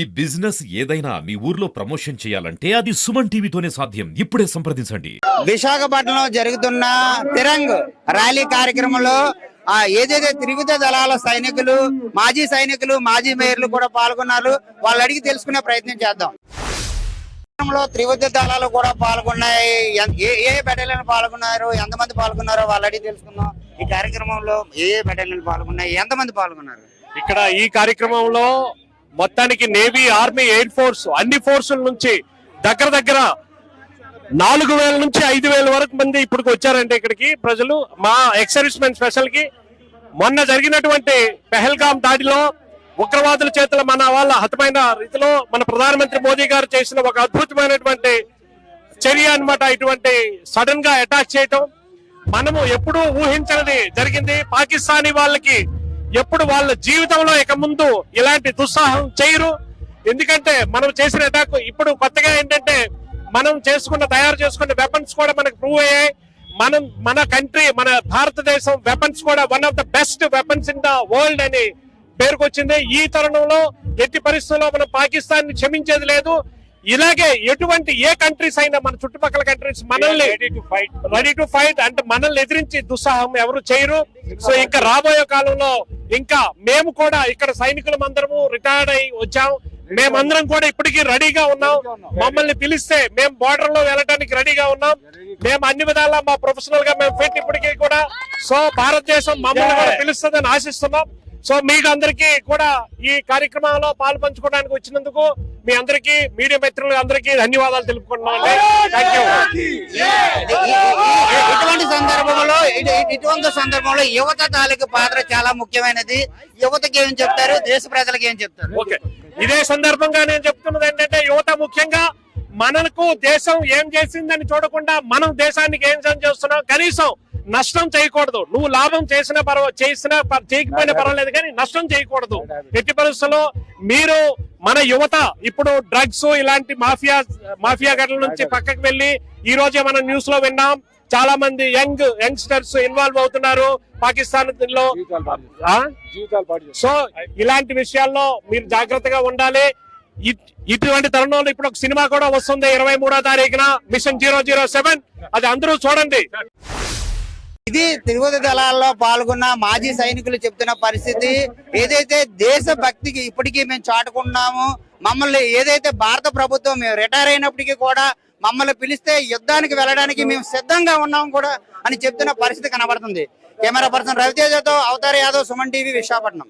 ఈ బిజినెస్ ఏదైనా మీ ఊర్లో ప్రమోషన్ చేయాలంటే అది సుమన్ టీవీతోనే సాధ్యం. ఇప్పుడే సంప్రదించండి. విశాఖపట్నంలో జరుగుతున్న తిరంగ్ ర్యాలీ కార్యక్రమంలో ఆ ఏదైతే త్రివిధ దళాల సైనికులు మాజీ సైనికులు మాజీ మేయర్లు కూడా పాల్గొన్నారు. వాళ్ళు అడిగి తెలుసుకునే ప్రయత్నం చేద్దాం. కార్యక్రమంలో త్రివిధ దళాలు కూడా పాల్గొన్నాయి. ఏ ఏ బెటాలియన్ పాల్గొన్నారు? ఎంతమంది పాల్గొన్నారో వాళ్ళు అడిగి తెలుసుకుందాం. ఈ కార్యక్రమంలో ఏ ఏ బెటాలియన్ పాల్గొన్నాయి? ఎంతమంది పాల్గొన్నారు? ఇక్కడ ఈ కార్యక్రమంలో మొత్తానికి నేవీ ఆర్మీ ఎయిర్ ఫోర్స్ అన్ని ఫోర్సుల నుంచి దగ్గర దగ్గర నాలుగు వేల నుంచి ఐదు వేల వరకు మంది ఇప్పటికి వచ్చారంటే ఇక్కడికి. ప్రజలు మా ఎక్సర్విస్మెన్ స్పెషల్కి మొన్న జరిగినటువంటి పెహల్గాం దాడిలో ఉగ్రవాదుల చేతుల మన వాళ్ళ హతమైన రీతిలో మన ప్రధానమంత్రి మోదీ గారు చేసిన ఒక అద్భుతమైనటువంటి చర్య అన్నమాట ఇటువంటి సడన్గా అటాక్ చేయటం. మనము ఎప్పుడూ ఊహించనిది జరిగింది. పాకిస్తానీ వాళ్ళకి ఎప్పుడు వాళ్ళ జీవితంలో ఇక ముందు ఇలాంటి దుస్సాహం చేయరు. ఎందుకంటే మనం చేసిన అటాక్ ఇప్పుడు కొత్తగా ఏంటంటే మనం చేసుకున్న తయారు చేసుకున్న వెపన్స్ కూడా మనకు ప్రూవ్ అయ్యాయి. మనం మన కంట్రీ మన భారతదేశం వెపన్స్ కూడా one of the best weapons in the world అని పేరుకొచ్చింది. ఈ తరుణంలో ఎట్టి పరిస్థితుల్లో మనం పాకిస్తాన్ని క్షమించేది లేదు. ఇలాగే ఎటువంటి ఏ కంట్రీస్ అయినా మన చుట్టుపక్కల కంట్రీస్ మనల్ని రెడీ టు ఫైట్ అంటే మనల్ని ఎదిరించి దుస్సాహం ఎవరు చేయరు. సో ఇంకా రాబోయే కాలంలో ఇంకా మేము కూడా ఇక్కడ సైనికులం అందరము రిటైర్డ్ అయి వచ్చాం. మేమందరం కూడా ఇప్పటికీ రెడీగా ఉన్నాం. మమ్మల్ని పిలిస్తే మేము బార్డర్లో వెళ్ళడానికి రెడీగా ఉన్నాం. మేము అన్ని విధాలా మా ప్రొఫెషనల్గా మేము ఫిట్ ఇప్పటికీ కూడా. సో భారతదేశం మమ్మల్ని కూడా పిలుస్తుందని ఆశిస్తున్నాం. సో మీకు అందరికీ కూడా ఈ కార్యక్రమంలో పాలు పంచుకోవడానికి వచ్చినందుకు మీ అందరికీ మీడియా మిత్రులు అందరికీ ధన్యవాదాలు తెలుపుకుంటున్నాం థ్యాంక్ యూ ఇ- ఇ- ఇటువంటి సందర్భంలో ఇటు- ఇటువంటి సందర్భంలో యువత తాలూకు పాత్ర చాలా ముఖ్యమైనది. యువతకి ఏం చెప్తారు? దేశ ప్రజలకు ఏం చెప్తారు? ఓకే. ఇదే సందర్భంగా నేను చెప్తున్నది ఏంటంటే యువత ముఖ్యంగా మనకు దేశం ఏం చేసిందని చూడకుండా మనం దేశానికి ఏం చేస్తున్నాం? కనీసం నష్టం చేయకూడదు. నువ్వు లాభం చేసిన పర్వ చేసిన ప- చేయకపోయినా పర్వాలేదు కానీ నష్టం చేయకూడదు. ఎట్టి పరిస్థితుల్లో మీరు మన యువత ఇప్పుడు డ్రగ్స్ ఇలాంటి మాఫియా మాఫియా గట్ల నుంచి పక్కకు వెళ్ళి ఈ రోజే మనం న్యూస్లో విన్నాం? చాలా మంది యంగ్ యంగ్స్టర్స్ ఇన్వాల్వ్ అవుతున్నారు పాకిస్తాన్లో? సో ఇలాంటి విషయాల్లో మీరు జాగ్రత్తగా ఉండాలి. ఇట్- ఇటువంటి తరుణంలో ఇప్పుడు ఒక సినిమా కూడా వస్తుంది ఇరవై మూడో తారీఖున మిషన్ జీరో జీరో సెవెన్. అది అందరూ చూడండి. ఇది తిరుగుత దళాల్లో పాల్గొన్న మాజీ సైనికులు చెప్తున్న పరిస్థితి. ఏదైతే దేశ భక్తికి ఇప్పటికీ మేము చాటుకున్నాము మమ్మల్ని ఏదైతే భారత ప్రభుత్వం మేము రిటైర్ అయినప్పటికీ కూడా మమ్మల్ని పిలిస్తే యుద్ధానికి వెళ్ళడానికి మేము సిద్ధంగా ఉన్నాం కూడా అని చెప్తున్న పరిస్థితి కనబడుతుంది. కెమెరా పర్సన్ రవితేజతో అవతార్ యాదవ్ సుమన్ టీవీ విశాఖపట్నం.